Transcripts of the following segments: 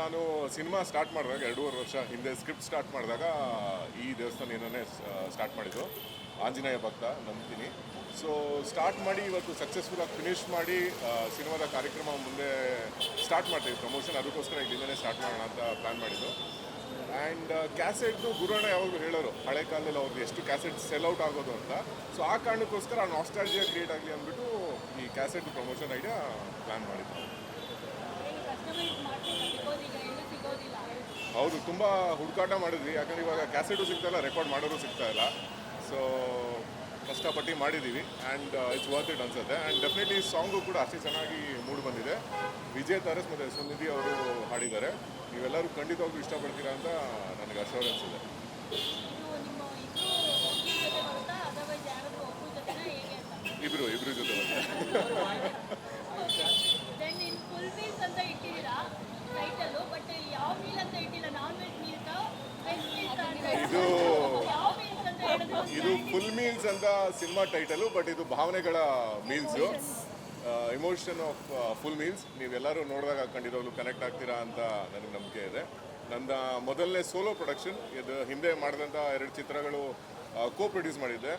ನಾನು cinema start ಮಾಡಿದಾಗ ಎರಡೂವರೆ ವರ್ಷ ಹಿಂದೆ ಸ್ಕ್ರಿಪ್ಟ್ ಸ್ಟಾರ್ಟ್ ಮಾಡಿದಾಗ ಈ ದೇವಸ್ಥಾನ ಏನೇ ಸ್ಟಾರ್ಟ್ ಮಾಡಿದ್ದು ಆಂಜನೇಯ ಭಕ್ತ ನಂಬ್ತೀನಿ ಸೊ ಸ್ಟಾರ್ಟ್ ಮಾಡಿ ಇವತ್ತು ಸಕ್ಸಸ್ಫುಲ್ಲಾಗಿ ಫಿನಿಶ್ ಮಾಡಿ ಸಿನಿಮಾದ ಕಾರ್ಯಕ್ರಮ ಮುಂದೆ ಸ್ಟಾರ್ಟ್ ಮಾಡ್ತೀವಿ ಪ್ರಮೋಷನ್ ಅದಕ್ಕೋಸ್ಕರ ಇಲ್ಲಿಂದನೇ ಸ್ಟಾರ್ಟ್ ಮಾಡೋಣ ಅಂತ ಪ್ಲ್ಯಾನ್ ಮಾಡಿದ್ದು. ಆ್ಯಂಡ್ ಕ್ಯಾಸೆಟ್ದು ಗುರುಣ ಯಾವಾಗಲೂ ಹೇಳೋರು, ಹಳೆ ಕಾಲದಲ್ಲಿ ಅವ್ರದ್ದು ಎಷ್ಟು ಕ್ಯಾಸೆಟ್ ಸೆಲ್ ಔಟ್ ಆಗೋದು ಅಂತ. ಸೊ ಆ ಕಾರಣಕ್ಕೋಸ್ಕರ ನಾನು ನಾಸ್ಟಾಲಜಿಯಾ ಕ್ರಿಯೇಟ್ ಆಗಲಿ ಅಂದ್ಬಿಟ್ಟು ಈ ಕ್ಯಾಸೆಟ್ ಪ್ರಮೋಷನ್ ಐಡಿಯಾ ಪ್ಲ್ಯಾನ್ ಮಾಡಿದ್ದು. ಹೌದು ತುಂಬ ಹುಡುಕಾಟ ಮಾಡಿದ್ವಿ. ಯಾಕಂದ್ರೆ ಇವಾಗ ಕ್ಯಾಸೆಟು ಸಿಗ್ತಾ ಇಲ್ಲ ರೆಕಾರ್ಡ್ ಮಾಡೋರು ಸಿಗ್ತಾ ಇಲ್ಲ. ಸೊ ಕಷ್ಟಪಟ್ಟು ಮಾಡಿದ್ದೀವಿ ಆ್ಯಂಡ್ ಇಟ್ಸ್ ವರ್ತ್ ಇಟ್ ಅನ್ಸುತ್ತೆ. ಆ್ಯಂಡ್ ಡೆಫಿನೆಟ್ಲಿ ಸಾಂಗು ಕೂಡ ಅಷ್ಟೇ ಚೆನ್ನಾಗಿ ಮೂಡ್ ಬಂದಿದೆ. ವಿಜಯ್ ತಾರಸ್ ಮತ್ತು ಸುನಿಧಿ ಅವರು ಹಾಡಿದ್ದಾರೆ. ನೀವೆಲ್ಲರೂ ಖಂಡಿತವಾಗ್ಲೂ ಇಷ್ಟಪಡ್ತೀರಾ ಅಂತ ನನಗೆ ಅಶ್ಯೂರೆನ್ಸ್ ಇದೆ. ಇಬ್ಬರು ನಿಮ್ಮ ಇಬ್ರು ಒಬ್ಬರ ಜೊತೆ ಬರುತ್ತಾ ಅದರ್ವೈಸ್ ಯಾರಾದ್ರೂ ಒಬ್ಬರ ಜೊತೆನಾ ಹೇಗೆ ಅಂತ ಇಬ್ಬರು ಇಬ್ಬರು ಜೊತೆ ಬಂದೆ ದೆನ್ ಇನ್ ಫುಲ್ ಮೀಲ್ಸ್ ಅಂತ ಇಟ್ಟಿದ್ದೀರಾ ಟೈಟಲ್ಲು ಬಟ್ ಯಾವ ಮೀಲ್ ಅಂತ ಇಟ್ಟಿಲ್ಲ non veg meals veg meals ಅಂತ ಇದು ಇದು ಫುಲ್ ಮೀಲ್ಸ್ ಅಂತ ಸಿನಿಮಾ ಟೈಟಲು ಬಟ್ ಇದು ಭಾವನೆಗಳ meals emotion of full meals ನೀವೆಲ್ಲರೂ ನೋಡಿದಾಗ ಖಂಡಿತವಾಗ್ಲೂ ಕನೆಕ್ಟ್ ಆಗ್ತೀರಾ ಅಂತ ನನಗೆ ನಂಬಿಕೆ ಇದೆ. ನನ್ನ ಮೊದಲನೇ ಸೋಲೋ ಪ್ರೊಡಕ್ಷನ್ ಇದು ಹಿಂದೆ ಮಾಡಿದಂಥ ಎರಡು ಚಿತ್ರಗಳು ಕೋ ಪ್ರೊಡ್ಯೂಸ್ ಮಾಡಿದ್ದೆ.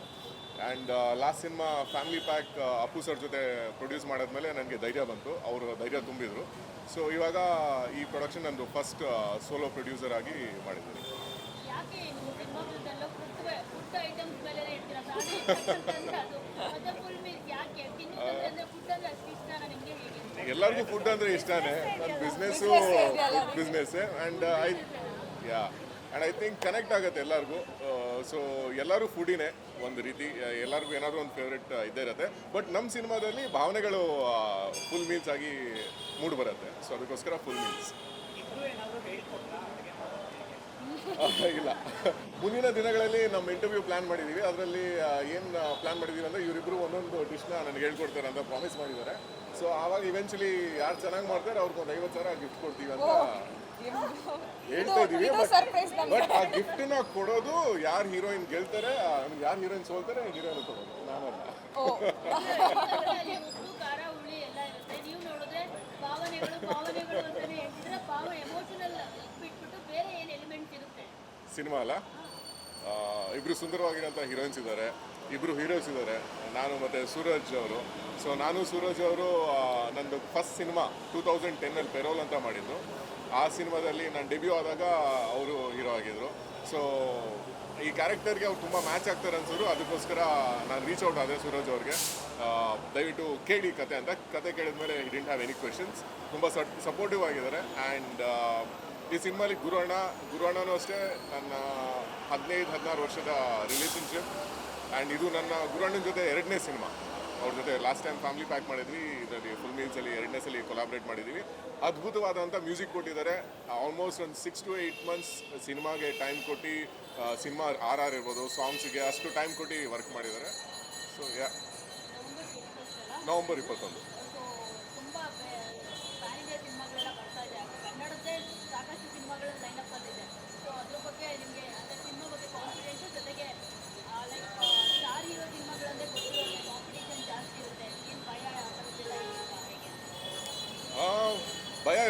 And last cinema family pack Appu sir ಜೊತೆ ಪ್ರೊಡ್ಯೂಸ್ ಮಾಡಾದ್ಮೇಲೆ ನನಗೆ ಧೈರ್ಯ ಬಂತು. ಅವರು ಧೈರ್ಯ ತುಂಬಿದರು. ಸೊ ಇವಾಗ ಈ ಪ್ರೊಡಕ್ಷನ್ ನಂದು ಫಸ್ಟ್ ಸೋಲೋ ಪ್ರೊಡ್ಯೂಸರ್ ಆಗಿ ಮಾಡಿದ್ದೀನಿ. ಫುಡ್ ಫುಡ್ ಫುಡ್ ಎಲ್ಲರಿಗೂ ಫುಡ್ ಅಂದರೆ ಇಷ್ಟನೇ. ನನ್ನ business business and I yeah and I think connect ಆಗುತ್ತೆ ಎಲ್ಲರಿಗೂ. ಸೊ ಎಲ್ಲರೂ ಫುಡಿನೇ ಒಂದು ರೀತಿ. ಎಲ್ಲರಿಗೂ ಏನಾದರೂ ಒಂದು ಫೇವ್ರೆಟ್ ಇದ್ದೇ ಇರುತ್ತೆ. ಬಟ್ ನಮ್ಮ ಸಿನಿಮಾದಲ್ಲಿ ಭಾವನೆಗಳು ಫುಲ್ ಮೀಲ್ಸ್ ಆಗಿ ಮೂಡ್ ಬರುತ್ತೆ. ಸೊ ಅದಕ್ಕೋಸ್ಕರ ಫುಲ್ ಮೀಲ್ಸ್ ಇಲ್ಲ. ಮುಂದಿನ ದಿನಗಳಲ್ಲಿ ನಮ್ಮ ಇಂಟರ್ವ್ಯೂ ಪ್ಲಾನ್ ಮಾಡಿದ್ದೀವಿ ಅದರಲ್ಲಿ ಏನು ಪ್ಲಾನ್ ಮಾಡಿದ್ದೀವಿ ಅಂದರೆ ಇವರಿಬ್ಬರು ಒಂದೊಂದು ಡಿಶ್ನ ನನಗೆ ಹೇಳ್ಕೊಡ್ತಾರೆ ಅಂತ ಪ್ರಾಮಿಸ್ ಮಾಡಿದ್ದಾರೆ. ಸೊ ಆವಾಗ ಇವೆಂಚುಲಿ ಯಾರು ಚೆನ್ನಾಗಿ ಮಾಡ್ತಾರೆ ಅವ್ರಿಗೆ ಒಂದು ಐವತ್ತು ಸಾವಿರ ಗಿಫ್ಟ್ ಕೊಡ್ತೀವಿ ಅಂತ ಹೇಳ್ತಾ ಇದ್ದೀವಿ. ಬಟ್ ಆ ಗಿಫ್ಟ್ನ ಕೊಡೋದು ಯಾರು ಹೀರೋಯಿನ್ ಗೆಲ್ತಾರೆ ಯಾರು ಹೀರೋಯಿನ್ ಸೋಲ್ತಾರೆ ಹೀರೋಯಿನ್ ಕೊಡೋದು ನಾನಲ್ಲ. ಸಿನಿಮಾ ಅಲ್ಲ? ಇಬ್ಬರು ಸುಂದರವಾಗಿರೋಂಥ ಹೀರೋಯಿನ್ಸ್ ಇದ್ದಾರೆ. ಇಬ್ಬರು ಹೀರೋಸ್ ಇದ್ದಾರೆ. ನಾನು ಮತ್ತು ಸೂರಜ್ ಅವರು. ಸೊ ನಾನು ಸೂರಜ್ ಅವರು ನಂದು ಫಸ್ಟ್ ಸಿನಿಮಾ ಟೂ ತೌಸಂಡ್ ಟೆನ್ನಲ್ಲಿ ಪೆರೋಲ್ ಅಂತ ಮಾಡಿದ್ದು. ಆ ಸಿನಿಮಾದಲ್ಲಿ ನಾನು ಡೆಬ್ಯೂ ಆದಾಗ ಅವರು ಹೀರೋ ಆಗಿದ್ರು. ಸೊ ಈ ಕ್ಯಾರೆಕ್ಟರ್ಗೆ ಅವ್ರು ತುಂಬ ಮ್ಯಾಚ್ ಆಗ್ತಾರೆ ಅನ್ಸಿದ್ರು. ಅದಕ್ಕೋಸ್ಕರ ನಾನು ರೀಚ್ ಔಟ್ ಆದೆ ಸೂರಜ್ ಅವ್ರಿಗೆ. ದಯವಿಟ್ಟು ಕೇಳಿ ಕತೆ ಅಂತ. ಕತೆ ಕೇಳಿದ್ಮೇಲೆ ಮೇಲೆ ಡಿಂಟ್ ಹ್ಯಾವ್ ಎನಿ ಕ್ವೆಶನ್ಸ್ ತುಂಬ ಸಪೋರ್ಟಿವ್ ಆಗಿದ್ದಾರೆ. ಆ್ಯಂಡ್ ಈ ಸಿನಿಮಾಲಿ ಗುರು ಅಣ್ಣನೂ ಅಷ್ಟೇ. ನನ್ನ ಹದಿನೈದು ಹದಿನಾರು ವರ್ಷದ ರಿಲೇಷನ್ಶಿಪ್ ಆ್ಯಂಡ್ ಇದು ನನ್ನ ಗುರುವಣ್ಣನ ಜೊತೆ ಎರಡನೇ ಸಿನಿಮಾ. ಅವ್ರ ಜೊತೆ ಲಾಸ್ಟ್ ಟೈಮ್ ಫ್ಯಾಮಿಲಿ ಪ್ಯಾಕ್ ಮಾಡಿದ್ವಿ. ಇದರಲ್ಲಿ ಫುಲ್ ಮೀಲ್ಸಲ್ಲಿ ಎರಡನೇ ಸಲ ಕೊಲಾಬ್ರೇಟ್ ಮಾಡಿದ್ದೀವಿ. ಅದ್ಭುತವಾದಂಥ ಮ್ಯೂಸಿಕ್ ಕೊಟ್ಟಿದ್ದಾರೆ. ಆಲ್ಮೋಸ್ಟ್ ಒಂದು ಸಿಕ್ಸ್ ಟು ಏಯ್ಟ್ ಮಂತ್ಸ್ ಸಿನಿಮಾಗೆ ಟೈಮ್ ಕೊಟ್ಟು ಸಿನಿಮಾ ಆರ್ ಆರ್ ಇರ್ಬೋದು ಸಾಂಗ್ಸಿಗೆ ಅಷ್ಟು ಟೈಮ್ ಕೊಟ್ಟು ವರ್ಕ್ ಮಾಡಿದ್ದಾರೆ. ಸೊ ಯಾ ನವಂಬರ್ ಇಪ್ಪತ್ತೊಂದು.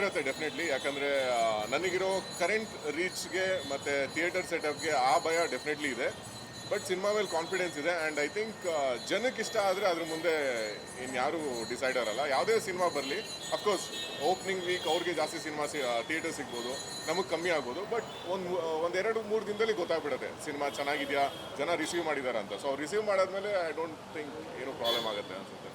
ಇರುತ್ತೆ ಡೆಫಿನೆಟ್ಲಿ ಯಾಕಂದರೆ ನನಗಿರೋ ಕರೆಂಟ್ ರೀಚ್ಗೆ ಮತ್ತು ಥಿಯೇಟರ್ ಸೆಟಪ್ಗೆ ಆ ಭಯ ಡೆಫಿನೆಟ್ಲಿ ಇದೆ. ಬಟ್ ಸಿನಿಮಾ ಮೇಲೆ ಕಾನ್ಫಿಡೆನ್ಸ್ ಇದೆ. ಆ್ಯಂಡ್ ಐ ಥಿಂಕ್ ಜನಕ್ಕೆ ಇಷ್ಟ ಆದರೆ ಅದ್ರ ಮುಂದೆ ಇನ್ಯಾರೂ ಡಿಸೈಡ್ ಆಗಲ್ಲ. ಯಾವುದೇ ಸಿನಿಮಾ ಬರಲಿ ಅಫ್ಕೋರ್ಸ್ ಓಪನಿಂಗ್ ವೀಕ್ ಅವ್ರಿಗೆ ಜಾಸ್ತಿ ಸಿನಿಮಾ ಸಿ ಥಿಯೇಟರ್ ಸಿಗ್ಬೋದು. ನಮಗೆ ಕಮ್ಮಿ ಆಗ್ಬೋದು. ಬಟ್ ಒಂದು ಒಂದೆರಡು, ಮೂರು ದಿನದಲ್ಲಿ ಗೊತ್ತಾಗ್ಬಿಡುತ್ತೆ. ಸಿನಿಮಾ ಚೆನ್ನಾಗಿದೆಯಾ? ಜನ ರಿಸೀವ್ ಮಾಡಿದ್ದಾರೆ ಅಂತ ಸೊ ರಿಸೀವ್ ಮಾಡಾದ್ಮೇಲೆ ಐ ಡೋಂಟ್ ಥಿಂಕ್ ಏನೂ ಪ್ರಾಬ್ಲಮ್ ಆಗುತ್ತೆ ಅನ್ಸುತ್ತೆ.